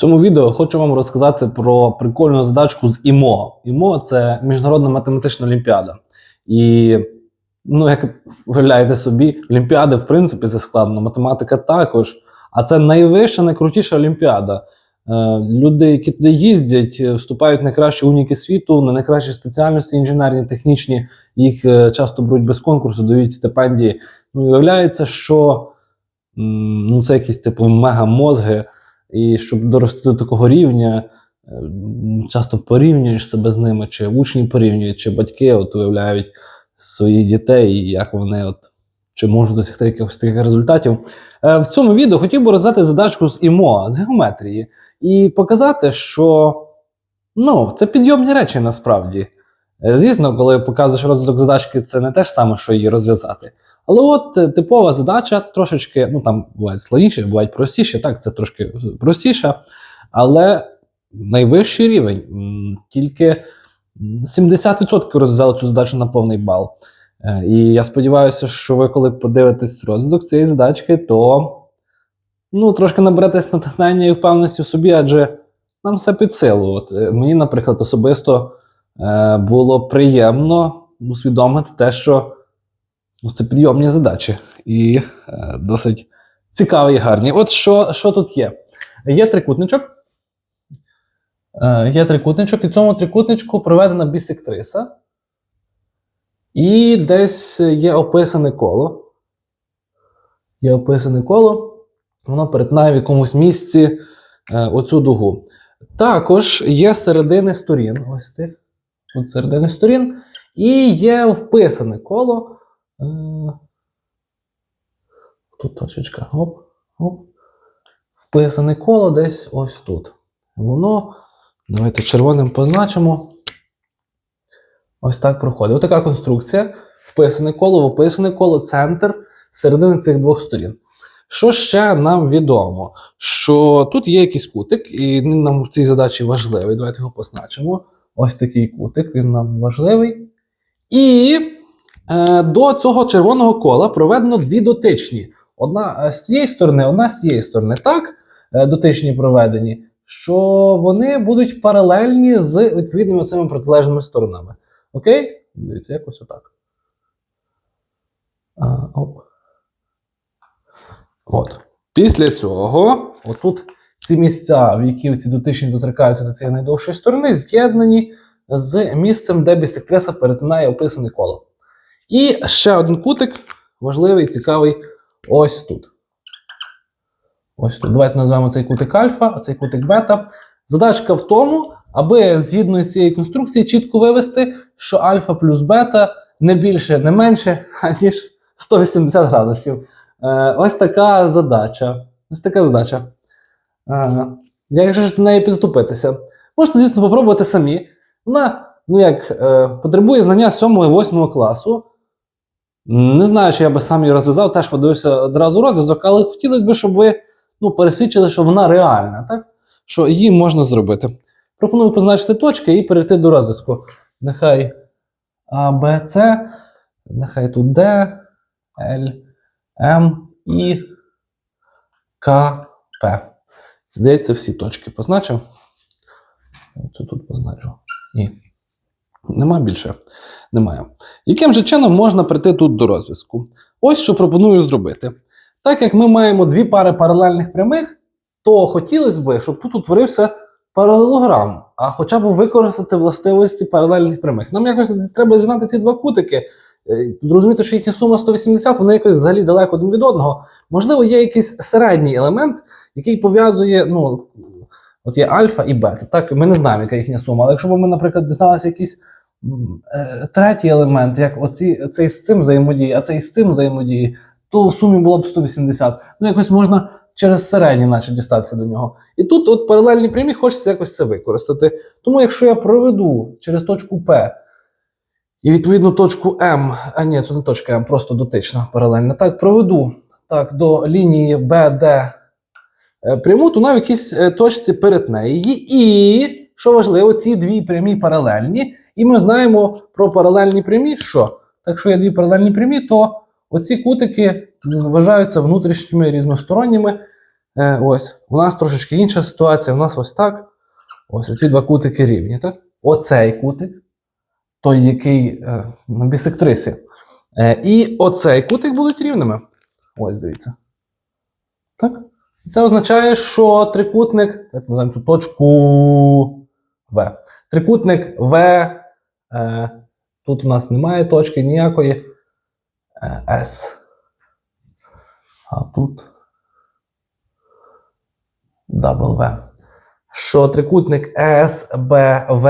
цьому відео хочу вам розказати про прикольну задачку з ІМО. ІМО це міжнародна математична олімпіада. І, ну, як виявляєте собі, олімпіади, в принципі, це складно, математика також. А це найвища, найкрутіша олімпіада. Е, Люди, які туди їздять, е, вступають в найкращі уніки світу, на найкращі спеціальності інженерні, технічні. Їх е, часто беруть без конкурсу, дають стипендії. Ну, і виявляється, що ну, це якісь типу мегамозги. І щоб дорости до такого рівня, е, часто порівнюєш себе з ними, чи учні порівнюють, чи батьки от уявляють своїх дітей, і як вони от, чи можуть досягти якихось таких результатів. Е, В цьому відео хотів би роздати задачку з ІМО, з геометрії, і показати, що ну, це підйомні речі насправді. Е, Звісно, коли показуєш розв'язок задачки, це не те ж саме, що її розв'язати. Але от е, типова задача трошечки, ну там бувають складніші, бувають простіші, так, це трошки простіше, але найвищий рівень. Тільки 70% розв'язали цю задачу на повний бал. Е, І я сподіваюся, що ви, коли подивитесь розвиток цієї задачки, то ну, трошки наберетесь натхнення і впевненості в собі, адже нам все під силу. От, е, мені, наприклад, особисто було приємно усвідомити те, що ну, це підйомні задачі і е, досить цікаві і гарні. От що, що тут є? Є трикутничок. Е, є трикутничок, і цьому трикутничку проведена бісектриса. І десь є описане коло. Є описане коло. Воно перетинає в якомусь місці е, оцю дугу. Також є середини сторін. Ось цих. Тут середини сторін. І є вписане коло. Е, Тут точечка. Оп, оп. Вписане коло десь ось тут. Воно. Давайте червоним позначимо. Ось так проходить. Ось така конструкція. Вписане коло, вписане коло, центр середини цих двох сторін. Що ще нам відомо? Що тут є якийсь кутик, і він нам в цій задачі важливий. Давайте його позначимо. Ось такий кутик, він нам важливий. І до цього червоного кола проведено дві дотичні. Одна е, з цієї сторони, одна з цієї сторони. Так, е, дотичні проведені, що вони будуть паралельні з відповідними цими протилежними сторонами. Окей? Дивіться, якось отак. А, оп. От. Після цього, отут ці місця, в які ці дотичні доторкаються до цієї найдовшої сторони, з'єднані з місцем, де бісектриса перетинає описане коло. І ще один кутик важливий, цікавий, ось тут. Ось тут. Давайте назвемо цей кутик альфа, а цей кутик бета. Задачка в тому, аби згідно з цієї конструкції чітко вивести, що альфа плюс бета не більше, не менше, ніж 180 градусів. Е, ось така задача. Ось така задача. Е, як же до неї підступитися? Можете, звісно, попробувати самі. Вона, ну як, е, потребує знання 7-8 класу. Не знаю, чи я би сам її розв'язав, теж подивився одразу розв'язок, але хотілося б, щоб ви ну, пересвідчили, що вона реальна, так? що її можна зробити. Пропоную позначити точки і перейти до розв'язку. Нехай А, Б, С, нехай тут Д, Л, М і К, П. Здається, всі точки позначив. Оцю тут позначу. Ні. Нема більше. Немає. Яким же чином можна прийти тут до розв'язку? Ось що пропоную зробити. Так як ми маємо дві пари паралельних прямих, то хотілося б, щоб тут утворився паралелограм, а хоча б використати властивості паралельних прямих. Нам якось треба знати ці два кутики, е, зрозуміти, що їхня сума 180, вони якось взагалі далеко один від одного. Можливо, є якийсь середній елемент, який пов'язує, ну, от є альфа і бета. Так, ми не знаємо, яка їхня сума. Але якщо б ми, наприклад, дізналися е, третій елемент, як оці, цей з цим взаємодіє, а цей з цим взаємодіє, то в сумі було б 180. Ну, якось можна через середній, наче дістатися до нього. І тут от паралельні прямі хочеться якось це використати. Тому якщо я проведу через точку P і відповідно точку М, а ні, це не точка М, просто дотична паралельна. Так, проведу так, до лінії BD е, пряму, то в якійсь е, точці перетне її. І, що важливо, ці дві прямі паралельні. І ми знаємо про паралельні прямі, що? Так, якщо є дві паралельні прямі, то оці кутики вважаються внутрішніми різносторонніми. Е, ось. У нас трошечки інша ситуація. У нас ось так. Ось оці два кутики рівні, так? Оцей кутик, той, який е, на бісектрисі. Е, і оцей кутик будуть рівними. Ось, дивіться. Так? Це означає, що трикутник, так називаємо цю точку В. Трикутник В. Е, тут у нас немає точки ніякої. Е, С. А тут W. Що трикутник СБВ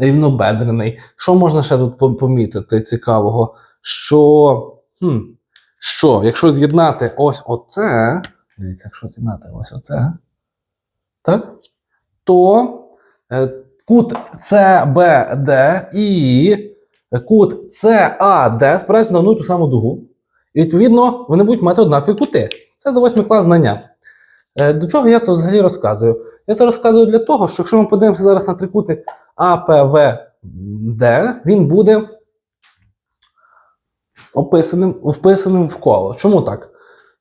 рівнобедрений. Що можна ще тут помітити цікавого? Що, хм, що якщо з'єднати ось оце, дивіться, якщо з'єднати ось оце, так? то е, кут CBD і кут CAD спираються на одну і ту саму дугу. І відповідно вони будуть мати однакові кути. Це за восьмий клас знання. Е, До чого я це взагалі розказую? Я це розказую для того, що якщо ми подивимося зараз на трикутник АПВД, він буде описаним, вписаним в коло. Чому так?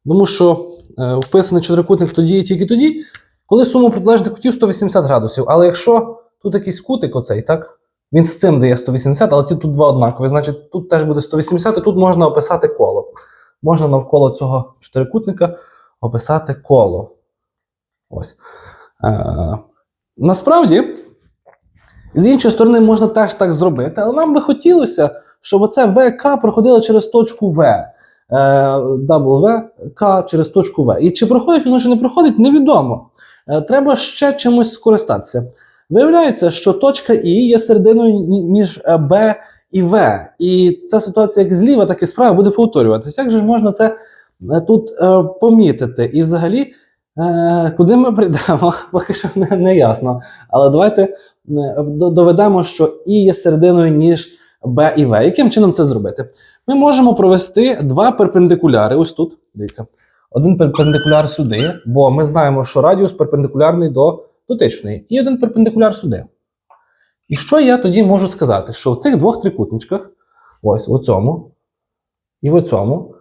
Тому що е, вписаний чотирикутник тоді і тільки тоді, коли сума протилежних кутів 180 градусів. Але якщо тут якийсь кутик оцей, так? Він з цим дає 180, але ці тут два однакові. Значить, тут теж буде 180, і тут можна описати коло. Можна навколо цього чотирикутника описати коло. Ось. Е, насправді, з іншої сторони, можна теж так зробити, але нам би хотілося, щоб оце ВК проходило через точку В. Е, W, К через точку В. І чи проходить воно, чи не проходить, невідомо. Е, треба ще чимось скористатися. Виявляється, що точка І є серединою між е, Б і В. І ця ситуація як зліва, так і справа буде повторюватися. Як же ж можна це е, тут е, помітити? І взагалі, е, куди ми прийдемо, поки що не, не ясно. Але давайте е, доведемо, що І є серединою між Б і В. Яким чином це зробити? Ми можемо провести два перпендикуляри. Ось тут, дивіться. Один перпендикуляр сюди, бо ми знаємо, що радіус перпендикулярний до дотичної, і один перпендикуляр сюди. І що я тоді можу сказати? Що в цих двох трикутничках, ось у цьому і в цьому,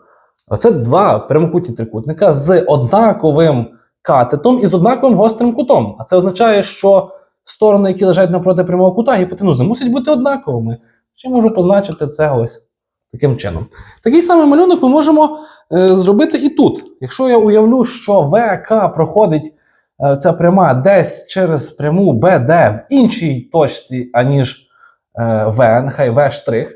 це два прямокутні трикутника з однаковим катетом і з однаковим гострим кутом. А це означає, що сторони, які лежать навпроти прямого кута, гіпотенузи, мусять бути однаковими. Ще можу позначити це ось таким чином. Такий самий малюнок ми можемо е, зробити і тут. Якщо я уявлю, що ВК проходить ця пряма десь через пряму БД в іншій точці, аніж е, В, нехай В штрих,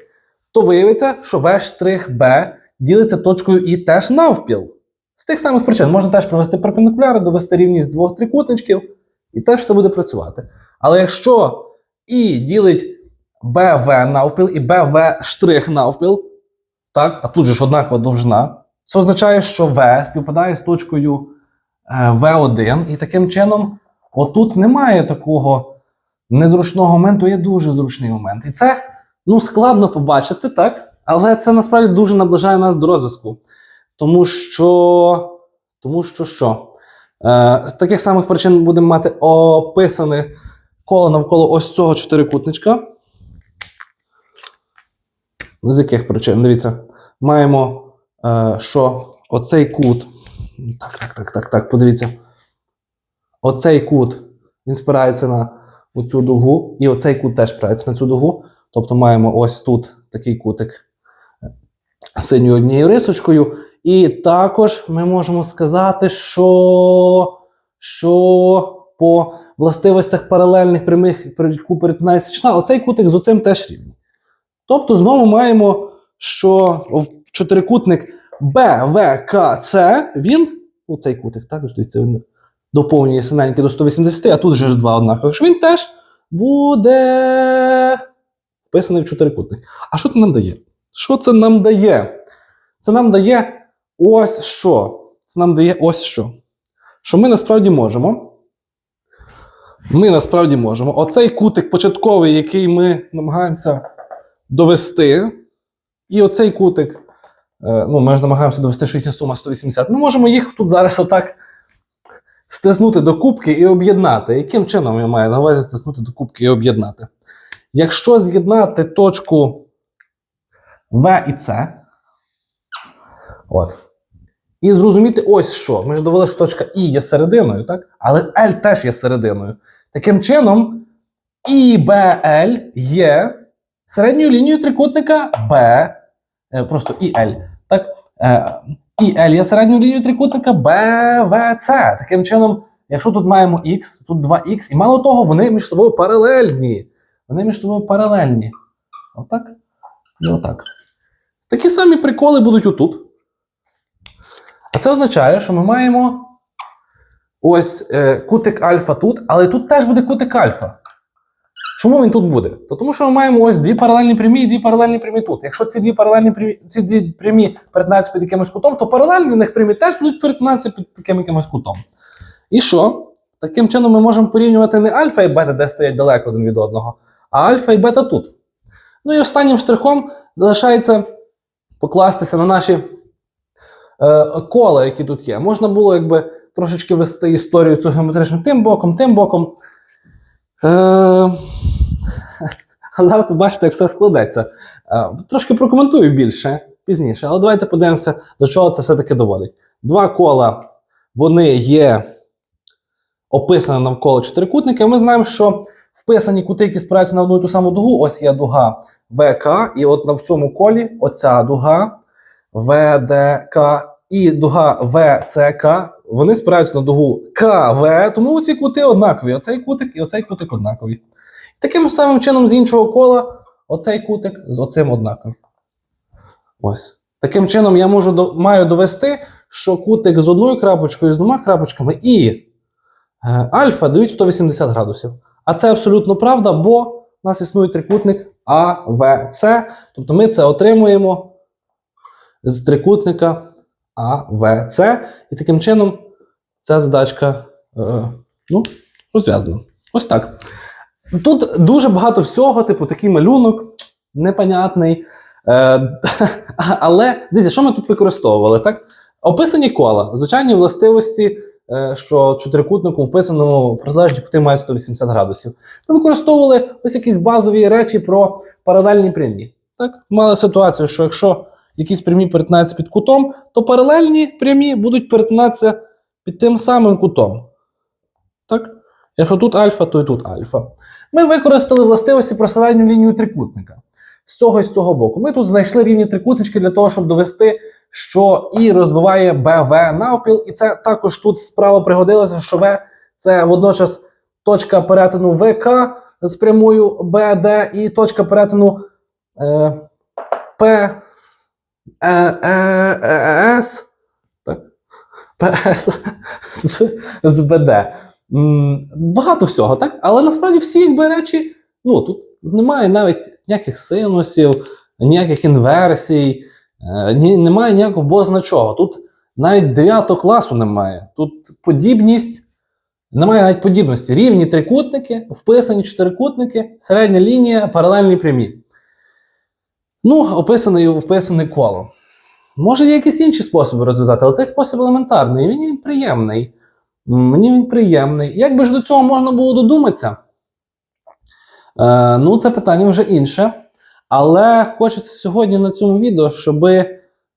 то виявиться, що В штрих Б ділиться точкою І теж навпіл. З тих самих причин можна теж провести перпендикуляри, довести рівність двох трикутничків, і теж все буде працювати. Але якщо І ділить БВ навпіл і БВ штрих навпіл, так, а тут же ж однакова довжина, це означає, що В співпадає з точкою е, В1, і таким чином, отут немає такого незручного моменту, є дуже зручний момент. І це ну, складно побачити, так? Але це насправді дуже наближає нас до розв'язку. Тому що. Тому що що? Е, з таких самих причин будемо мати описане коло навколо ось цього чотирикутничка. З яких причин? Дивіться, маємо, е, що оцей кут. Так, так, так, так, так, подивіться. Оцей кут він спирається на цю дугу, і оцей кут теж спирається на цю дугу. Тобто маємо ось тут такий кутик синьою однією рисочкою. І також ми можемо сказати, що, що по властивостях паралельних прямих, перетинає оцей кутик з оцим теж рівний. Тобто знову маємо, що чотирикутник БВКЦ, він, оцей кутик, так, здається, він доповнює синенький до 180, а тут же ж два однакових, що він теж буде вписаний в чотирикутник. А що це нам дає? Що це нам дає? Це нам дає ось що. Це нам дає ось що. Що ми насправді можемо. Ми насправді можемо. Оцей кутик початковий, який ми намагаємося довести, і оцей кутик, ну, ми ж намагаємося довести, що їхня сума 180. Ми можемо їх тут зараз отак стиснути до кубки і об'єднати. Яким чином я маю на увазі стиснути до кубки і об'єднати? Якщо з'єднати точку В і С, от, І зрозуміти ось що. Ми ж довели, що точка І є серединою, так? Але L теж є серединою. Таким чином, ІБЛ є середньою лінією трикутника Б, е, просто ІЛ. Е, ІЛ є середньою лінією трикутника БВЦ. Таким чином, якщо тут маємо Х, тут 2х, і мало того, вони між собою паралельні. Вони між собою паралельні. Отак і отак. Такі самі приколи будуть отут. А це означає, що ми маємо ось е, кутик альфа тут, але тут теж буде кутик альфа. Чому він тут буде? То тому що ми маємо ось дві паралельні прямі і дві паралельні прямі тут. Якщо ці дві паралельні прямі, ці дві прямі перетинаються під якимось кутом, то паралельні в них прямі теж будуть перетинатися під таким якимось кутом. І що? Таким чином ми можемо порівнювати не альфа і бета, де стоять далеко один від одного, а альфа і бета тут. Ну і останнім штрихом залишається покластися на наші е, кола, які тут є. Можна було якби трошечки вести історію цю геометричну тим боком, тим боком. Е, а зараз ви бачите, як все складеться. Е, трошки прокоментую більше пізніше, але давайте подивимося, до чого це все-таки доводить. Два кола вони є описані навколо чотирикутника. Ми знаємо, що вписані кути, які спираються на одну і ту саму дугу, ось є дуга ВК, і от на цьому колі оця дуга ВДК і дуга ВЦК, вони спираються на дугу КВ, тому ці кути однакові. Оцей кутик і оцей кутик однакові. Таким самим чином, з іншого кола, оцей кутик з оцим однаковий. Ось. Таким чином, я можу маю довести, що кутик з одною крапочкою, з двома крапочками і е, альфа дають 180 градусів. А це абсолютно правда, бо у нас існує трикутник АВЦ. Тобто ми це отримуємо з трикутника АВЦ. І таким чином ця задачка е, ну, розв'язана. Ось так. Тут дуже багато всього, типу, такий малюнок, непонятний. Е, але дивіться, що ми тут використовували? Так? Описані кола, звичайні властивості, е, що чотирикутнику вписаному протилежні кути мають 180 градусів. Ми використовували ось якісь базові речі про паралельні прямі. Так? Мали ситуацію, що якщо якісь прямі перетинаються під кутом, то паралельні прямі будуть перетинатися під тим самим кутом. Так? Якщо тут альфа, то і тут альфа. Ми використали властивості про лінію трикутника. З цього і з цього боку. Ми тут знайшли рівні трикутнички для того, щоб довести, що І розбиває БВ навпіл, і це також тут справа пригодилося, що В це водночас точка перетину ВК з прямою БД і точка перетину е, П е, е, е, С, так, ПС з, з БД. Багато всього, так? Але насправді всі якби речі, ну тут немає навіть ніяких синусів, ніяких інверсій, е, ні, немає ніякого бозна чого. Тут навіть 9 класу немає. Тут подібність, немає навіть подібності. Рівні трикутники, вписані чотирикутники, середня лінія, паралельні прямі. Ну, описане вписане коло. Може, є якісь інші способи розв'язати, але цей спосіб елементарний, мені він приємний. Мені він приємний. Як би ж до цього можна було додуматися? Е, ну, це питання вже інше. Але хочеться сьогодні на цьому відео, щоб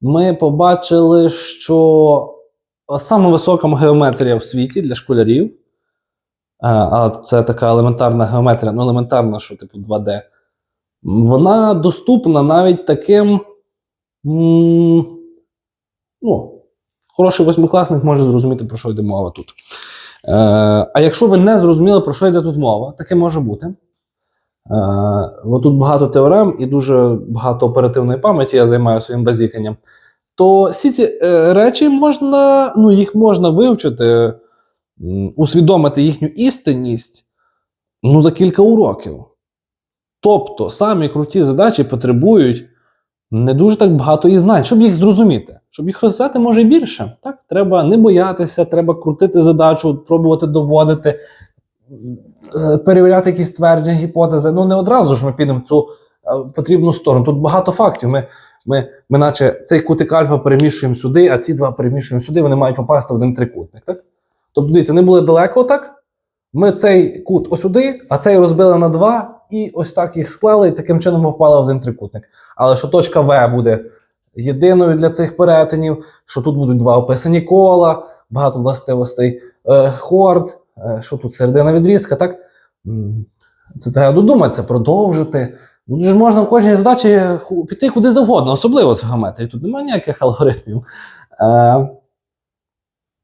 ми побачили, що саме висока геометрія в світі для школярів, е, а це така елементарна геометрія, ну елементарна, що типу 2D, вона доступна навіть таким. ну, хороший восьмикласник може зрозуміти, про що йде мова тут. Е, а якщо ви не зрозуміли, про що йде тут мова, таке може бути. Е, тут багато теорем і дуже багато оперативної пам'яті я займаюся своїм базіканням. То всі ці е, речі можна, ну, їх можна вивчити, усвідомити їхню істинність ну, за кілька уроків. Тобто самі круті задачі потребують не дуже так багато і знань, щоб їх зрозуміти. Щоб їх розв'язати може і більше. Так? Треба не боятися, треба крутити задачу, пробувати доводити, е, перевіряти якісь твердження, гіпотези. Ну не одразу ж ми підемо в цю е, потрібну сторону. Тут багато фактів. Ми, ми, ми наче цей кутик альфа переміщуємо сюди, а ці два переміщуємо сюди, вони мають попасти в один трикутник. Так? Тобто, дивіться, вони були далеко так. Ми цей кут ось сюди, а цей розбили на два, і ось так їх склали, і таким чином попали в один трикутник. Але що точка В буде єдиною для цих перетинів, що тут будуть два описані кола, багато властивостей е, хорд, е, що тут середина відрізка, так? Це треба додуматися, продовжити. Ну, Тут же можна в кожній задачі піти куди завгодно, особливо з геометрії. Тут немає ніяких алгоритмів. Е,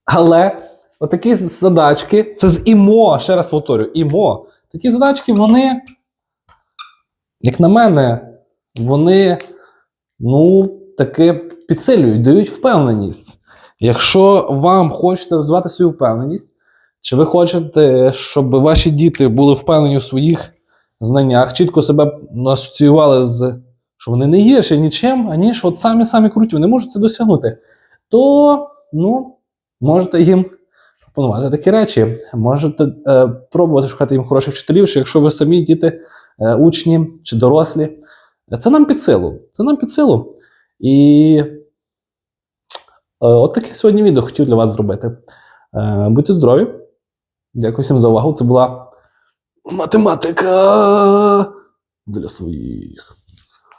але отакі задачки, це з ІМО, ще раз повторю, ІМО. Такі задачки, вони, як на мене, вони ну, таки підсилюють, дають впевненість. Якщо вам хочеться розвивати свою впевненість, чи ви хочете, щоб ваші діти були впевнені у своїх знаннях, чітко себе асоціювали з, що вони не гірші нічим, аніж от самі самі круті, вони можуть це досягнути, то ну, можете їм пропонувати такі речі. Можете е, пробувати шукати їм хороших вчителів, чи якщо ви самі діти, учні чи дорослі. Це нам під силу. Це нам під силу. І е, от таке сьогодні відео хотів для вас зробити. Е, будьте здорові. Дякую всім за увагу. Це була математика для своїх.